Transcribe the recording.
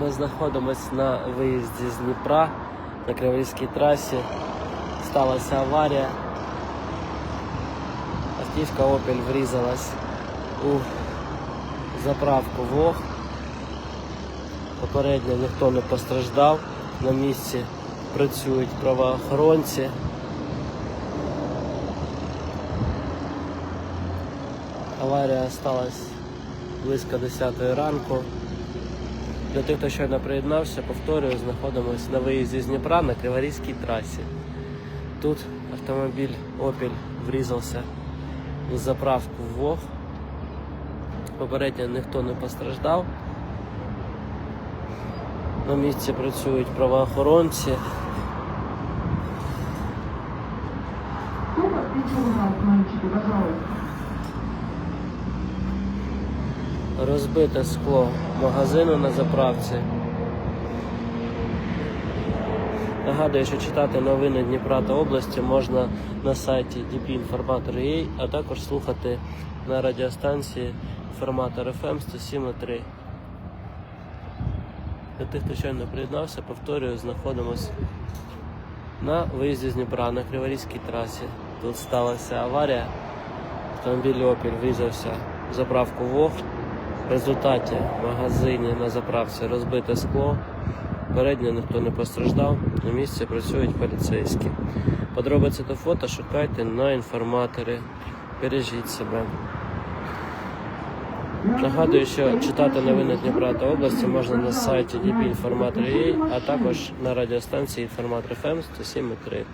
Ми знаходимося на виїзді з Дніпра на Криворізькій трасі. Сталася аварія. Автівка Opel врізалась у заправку ВОГ. Попередньо ніхто не постраждав. На місці працюють правоохоронці. Аварія сталася близько 10 ранку. Для тих, хто щойно приєднався, повторюю, знаходимося на виїзді з Дніпра на Криворізькій трасі. Тут автомобіль Opel врізався в заправку ВОГ. Попередньо ніхто не постраждав. На місці працюють правоохоронці. Пожалуйста? Розбите скло магазину на заправці. Нагадую, що читати новини Дніпра та області можна на сайті dpinformator.ua, а також слухати на радіостанції Інформатор FM 107.3. Для тих, хто щойно приєднався, повторюю, знаходимось на виїзді з Дніпра на Криворізькій трасі. Тут сталася аварія. Автомобіль Opel врізався в заправку ВОГ. В результаті в магазині на заправці розбите скло. Передньо ніхто не постраждав. На місці працюють поліцейські. Подробиці та фото шукайте на інформаторі. Бережіть себе. Нагадую, що читати новини Дніпра та області можна на сайті dpinformator.ua, а також на радіостанції Інформатор FM 107.3.